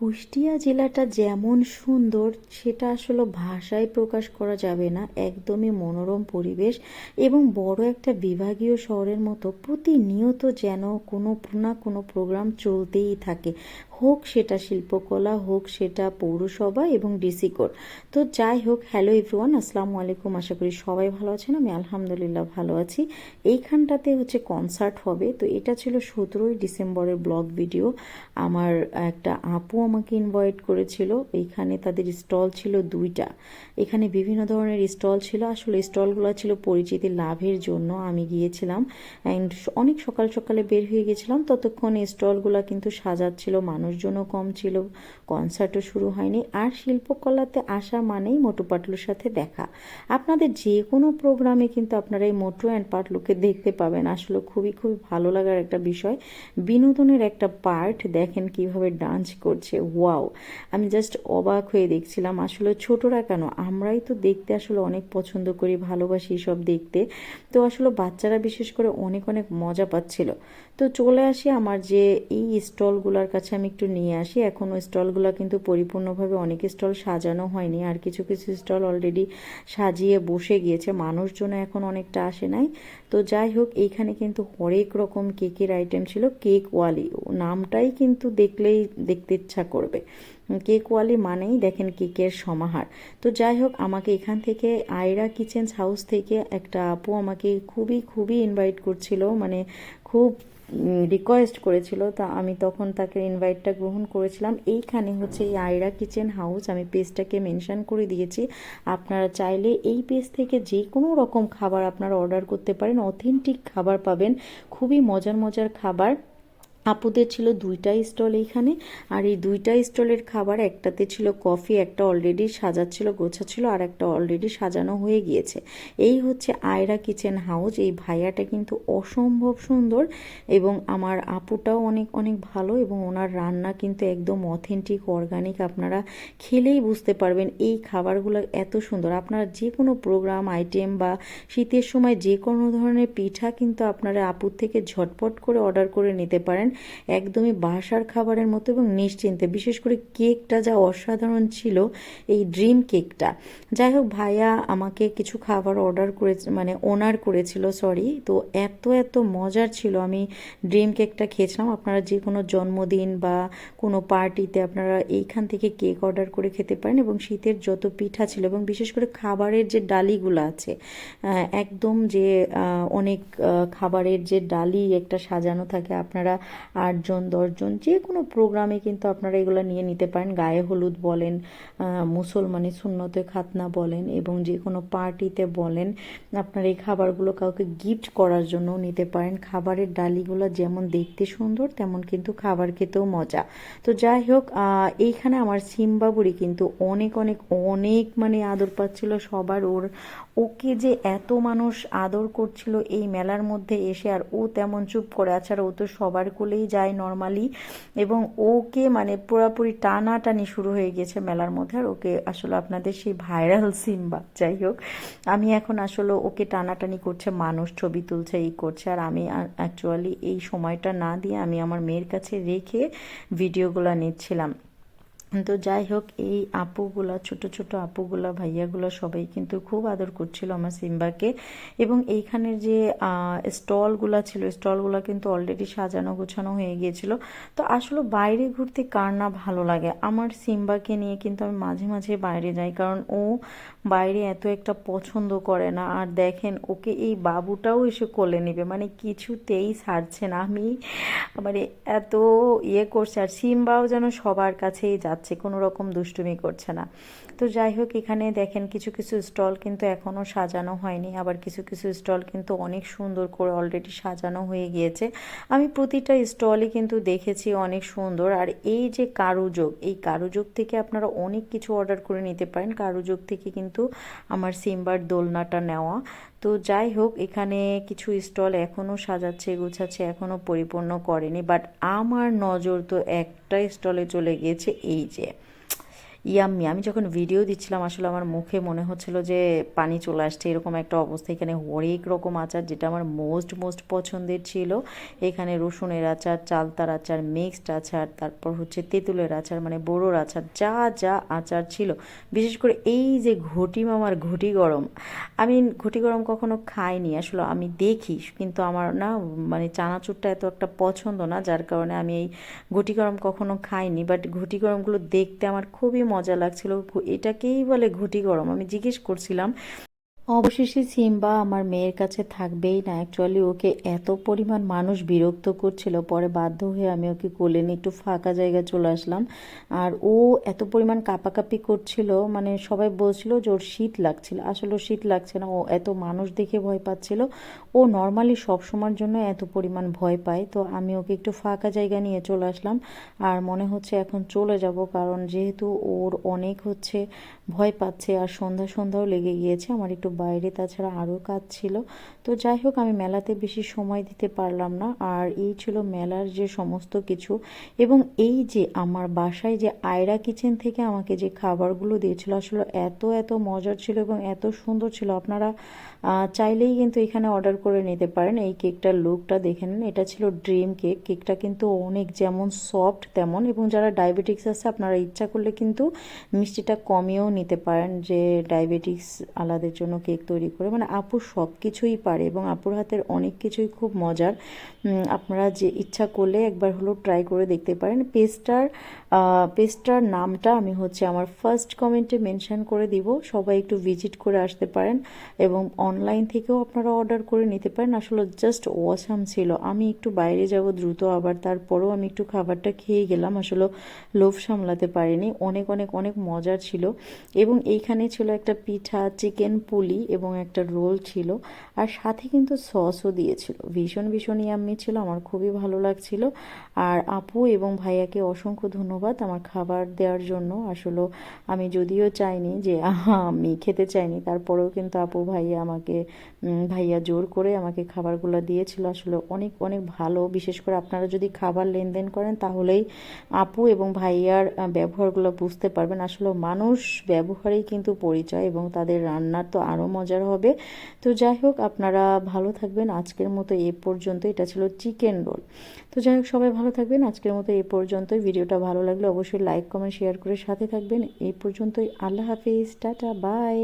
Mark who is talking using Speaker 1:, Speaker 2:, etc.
Speaker 1: কুষ্টিয়া জেলাটা যেমন সুন্দর, সেটা আসলে ভাষায় প্রকাশ করা যাবে না। একদমই মনোরম পরিবেশ এবং বড় একটা বিভাগীয় শহরের মতো প্রতিনিয়ত যেন কোনো না কোনো প্রোগ্রাম চলতেই থাকে। হোক সেটা শিল্পকলা, হোক সেটা পৌরসভা এবং ডিসি কোর তো যাই হোক হ্যালো এভরিওয়ান আসসালামু আলাইকুম। আশা করি সবাই ভালো আছেন, আমি আলহামদুলিল্লাহ ভালো আছি। এইখানটাতে হচ্ছে কনসার্ট হবে। তো এটা ছিল সতেরোই ডিসেম্বরের ব্লগ ভিডিও আমার একটা আপু আমাকে ইনভাইট করেছিল। এইখানে তাদের স্টল ছিল দুইটা। এখানে বিভিন্ন ধরনের স্টল ছিল। আসলে স্টলগুলো ছিল পরিচিতি লাভের জন্য আমি গিয়েছিলাম। অ্যান্ড অনেক সকাল সকালে বের হয়ে গেছিলাম। ততক্ষণ স্টলগুলো কিন্তু সাজাচ্ছিল, মানুষজনও কম ছিল কনসার্টও শুরু হয়নি। আর শিল্পকলাতে আসা মানেই মোটু পাটলুর সাথে দেখা। আপনাদের যে কোনো প্রোগ্রামে কিন্তু আপনারা এই মোটু অ্যান্ড পাটলুকে দেখতে পাবেন। আসলে খুবই খুবই ভালো লাগার একটা বিষয়। বিনোদনের একটা পার্ট দেখেন কীভাবে ডান্স করছে। ওয়াও। আমি জাস্ট অবাক হয়ে দেখছিলাম, আসলে ছোটরা কেন? আমরাই তো দেখতে আসলে অনেক পছন্দ করি, ভালোবাসি সব দেখতে। তো আসলে বাচ্চারা বিশেষ করে অনেক অনেক মজা পাচ্ছিল। তো চলে আসি আমার যে এই স্টলগুলোর কাছে আমি একটু নিয়ে আসি। এখনও স্টলগুলো কিন্তু পরিপূর্ণভাবে অনেক স্টল সাজানো হয়নি। আর কিছু কিছু স্টল অলরেডি সাজিয়ে বসে গিয়েছে। মানুষজন এখন অনেকটা আসে নাই। তো যাই হোক, এইখানে কিন্তু হরেক রকম কেকের আইটেম ছিল। কেক ওয়ালি নামটাই কিন্তু দেখলেই দেখতে ইচ্ছা করবে। কেক ওয়ালি মানেই দেখেন কেকের সমাহার। তো যাই হোক, আমাকে এখান থেকে আয়রা কিচেন্স হাউস থেকে একটা আপু আমাকে খুবই খুবই ইনভাইট করছিল। মানে খুব রিকোয়েস্ট করেছিল, তা আমি তখন তাকে ইনভাইটটা গ্রহণ করেছিলাম। এইখানে হচ্ছে এই আয়রা কিচেন হাউস আমি পেজটাকে মেনশান করে দিয়েছি। আপনারা চাইলে এই পেজ থেকে যে কোনো রকম খাবার আপনারা অর্ডার করতে পারেন। অথেন্টিক খাবার পাবেন। খুবই মজার মজার খাবার। আপুদের ছিল দুইটা স্টল এইখানে, আর এই দুইটা স্টলের খাবার, একটাতে ছিল কফি, একটা অলরেডি সাজাচ্ছিল, গোছাচ্ছিল, আর একটা অলরেডি সাজানো হয়ে গিয়েছে। এই হচ্ছে আয়রা কিচেন হাউস। এই ভাইয়াটা কিন্তু অসম্ভব সুন্দর এবং আমার আপুটাও অনেক অনেক ভালো এবং ওনার রান্না কিন্তু একদম অথেন্টিক অর্গানিক আপনারা খেলেই বুঝতে পারবেন এই খাবারগুলো এত সুন্দর। আপনারা যে কোনো প্রোগ্রাম আইটেম বা শীতের সময় যে কোনো ধরনের পিঠা কিন্তু আপনারা আপুর থেকে ঝটপট করে অর্ডার করে নিতে পারেন। একদমই বাসার খাবারের মতো এবং নিশ্চিন্তে। বিশেষ করে কেকটা যা অসাধারণ ছিল, এই ড্রিম কেকটা। যাই হোক, ভাইয়া আমাকে কিছু খাবার অর্ডার করে মানে ওনার করেছিল, সরি। তো এত এত মজার ছিল। আমি ড্রিম কেকটা খেয়েছিলাম। আপনারা যে কোনো জন্মদিন বা কোনো পার্টিতে আপনারা এইখান থেকে কেক অর্ডার করে খেতে পারেন এবং শীতের যত পিঠা ছিল এবং বিশেষ করে খাবারের যে ডালিগুলো আছে একদম যে অনেক খাবারের যে ডালি একটা সাজানো থাকে, আপনারা আটজন, দশজন, যে কোনো প্রোগ্রামে কিন্তু আপনারা এগুলো নিয়ে নিতে পারেন। গায়ে হলুদ বলেন মুসলমানি সুন্নতে খাতনা বলেন এবং যে কোনো পার্টিতে বলেন, আপনারা এই খাবারগুলো কাউকে গিফট করার জন্য নিতে পারেন। খাবারের ডালিগুলো যেমন দেখতে সুন্দর, তেমন কিন্তু খাবার খেতেও মজা। তো যাই হোক এইখানে আমার সিম্বাবুড়ি কিন্তু অনেক অনেক অনেক মানে আদর পাচ্ছিল সবার। ওর, ওকে যে এত মানুষ আদর করছিল এই মেলার মধ্যে এসে, আর ও তেমন চুপ করে আছে, আর ও তো সবার কোলেই যায় নর্মালি এবং ওকে মানে পুরোপুরি টানাটানি শুরু হয়ে গেছে মেলার মধ্যে। আর ওকে আসলে আপনাদের সেই ভাইরাল সিম্বা যাই হোক, আমি এখন আসলে ওকে টানাটানি করছে, মানুষ ছবি তুলছে, এই করছে। আর আমি অ্যাকচুয়ালি এই সময়টা না দিয়ে আমি আমার মেয়ের কাছে রেখে ভিডিওগুলো নিচ্ছিলাম। তো যাই হোক, এই আপুগুলা, ছোট ছোট আপুগুলা, ভাইয়াগুলা সবাই কিন্তু খুব আদর করছিল আমার সিম্বাকে। এবং এইখানের যে স্টলগুলা ছিল, স্টলগুলা কিন্তু অলরেডি সাজানো গোছানো হয়ে গিয়েছিল। তো আসলে বাইরে ঘুরতে কার না ভালো লাগে? আমার সিম্বাকে নিয়ে কিন্তু আমি মাঝে মাঝে বাইরে যাই, কারণ ও বাইরে এত একটা পছন্দ করে না। আর দেখেন, ওকে এই বাবুটাও এসে কোলে নেবে। মানে কিছুতেই ছাড়ছে না। আমি মানে এত ইয়ে করছে, আর সিম্বাও যেন সবার কাছেই যাচ্ছে। কোনো রকম দুষ্টুমি করছে না। তো যাই হোক, এখানে দেখেন কিছু কিছু স্টল কিন্তু এখনও সাজানো হয়নি। আবার কিছু কিছু স্টল কিন্তু অনেক সুন্দর করে অলরেডি সাজানো হয়ে গিয়েছে। আমি প্রতিটা স্টলই কিন্তু দেখেছি অনেক সুন্দর। আর এই যে কারুযোগ, এই কারুযোগ থেকে আপনারা অনেক কিছু অর্ডার করে নিতে পারেন। কারুযোগ থেকে কিন্তু আমার সিম্বার দোলনাটা নেওয়া। তো যাই হোক, এখানে কিছু স্টল এখনও সাজাচ্ছে, গুছাচ্ছে এখনও পরিপূর্ণ করেনি। বাট আমার নজর তো একটা স্টলে চলে গিয়েছে, এই যে। ইয়াম্মি, আমি যখন ভিডিও দিচ্ছিলাম, আসলে আমার মুখে মনে হচ্ছিল যে পানি চলে আসছে, এরকম একটা অবস্থা। এখানে হরেক রকম আচার, যেটা আমার মোস্ট মোস্ট পছন্দের ছিল। এখানে রসুনের আচার, চালতার আচার মিক্সড আচার, তারপর হচ্ছে তেঁতুলের আচার মানে বড়োর আচার, যা যা আচার ছিল। বিশেষ করে এই যে ঘটি মামার ঘটি গরম, আমি ঘটি গরম কখনো খাইনি। আসলে আমি দেখি, কিন্তু আমার না মানে চানাচুরটা এত একটা পছন্দ না, যার কারণে আমি এই ঘটি গরম কখনো খাইনি। বাট ঘটি গরমগুলো দেখতে আমার খুবই মজা লাগছিল। এটাকেই বলে ঘটি গরম। আমি জিজ্ঞেস করছিলাম অবশেষে সিম্বা আমার মেয়ের কাছে থাকবেই না। অ্যাকচুয়ালি ওকে এত পরিমাণ মানুষ বিরক্ত করছিল, পরে বাধ্য হয়ে আমি ওকে কোলে নিয়ে একটু ফাঁকা জায়গায় চলে আসলাম। আর ও এত পরিমাণ কাপাকাপি করছিল মানে সবাই বলছিল যে ওর শীত লাগছিল। আসলে শীত লাগছে না, ও এত মানুষ দেখে ভয় পাচ্ছিল। ও নর্মালি সব সময়ের জন্য এত পরিমাণ ভয় পায়। তো আমি ওকে একটু ফাঁকা জায়গা নিয়ে চলে আসলাম। আর মনে হচ্ছে এখন চলে যাব, কারণ যেহেতু ওর অনেক হচ্ছে ভয় পাচ্ছে আর সন্ধ্যা সন্ধ্যাও লেগে গিয়েছে, আমার একটু বাইরে, তাছাড়া আরও কাজ ছিল। তো যাই হোক, আমি মেলাতে বেশি সময় দিতে পারলাম না। আর এই ছিল মেলার যে সমস্ত কিছু এবং এই যে আমার বাসায় যে আয়রা কিচেন থেকে আমাকে যে খাবারগুলো দিয়েছিল, আসলে এত এত মজার ছিল এবং এত সুন্দর ছিল। আপনারা চাইলেই কিন্তু এখানে অর্ডার করে নিতে পারেন। এই কেকটার লুকটা দেখে নেন। এটা ছিল ড্রিম কেক। কেকটা কিন্তু অনেক যেমন সফট তেমন এবং যারা ডায়াবেটিক্স আছে, আপনারা ইচ্ছা করলে কিন্তু মিষ্টিটা কমিয়েও নিতে পারেন যে ডায়াবেটিক্স আলাদের জন্য কেক তৈরি করে। মানে আপু সব কিছুই পারে এবং আপুর হাতের অনেক কিছুই খুব মজার। আপনারা যে ইচ্ছা করলে একবার হলো ট্রাই করে দেখতে পারেন। পেস্টার পেস্টার নামটা আমি হচ্ছে আমার ফার্স্ট কমেন্টে মেনশন করে দিব। সবাই একটু ভিজিট করে আসতে পারেন এবং অনলাইন থেকেও আপনারা অর্ডার করে নিতে পারেন। আসলে জাস্ট ওয়াসাম ছিল। আমি একটু বাইরে যাব দ্রুত, আবার তারপরেও আমি একটু খাবারটা খেয়ে গেলাম। আসলে লোভ সামলাতে পারিনি। অনেক অনেক অনেক মজার ছিল। এবং এইখানে ছিল একটা পিঠা চিকেন পুলি এবং একটা রোল ছিল। আর সাথে কিন্তু সসও দিয়েছিল। ভীষণ ভীষণ ইয়াম্মি ছিল। আমার খুবই ভালো লাগছিল। আর আপু এবং ভাইয়াকে অসংখ্য ধন্যবাদ আমার খাবার দেওয়ার জন্য। আসলে আমি যদিও চাইনি যে আমি খেতে চাইনি, তারপরেও কিন্তু আপু ভাইয়া আমাকে ভাইয়া জোর করে আমাকে খাবারগুলো দিয়েছিল। আসলে অনেক অনেক ভালো। বিশেষ করে আপনারা যদি খাবার লেনদেন করেন, তাহলেই আপু এবং ভাইয়ার ব্যবহারগুলো বুঝতে পারবেন। আসলে মানুষ ব্যবহারেই কিন্তু পরিচয় এবং তাদের রান্নার তো আরও মজার হবে। তো যাই হোক, আপনারা ভালো থাকবেন। আজকের মতো এ পর্যন্ত এটা ছিল চিকেন রোল। তো যাই হোক, সবাই ভালো থাকবেন। আজকের মতো এ পর্যন্তই। ভিডিওটা ভালো লাগলে অবশ্যই লাইক কমেন্ট শেয়ার করে সাথে থাকবেন। এই পর্যন্তই আল্লাহ হাফিজ টাটা বাই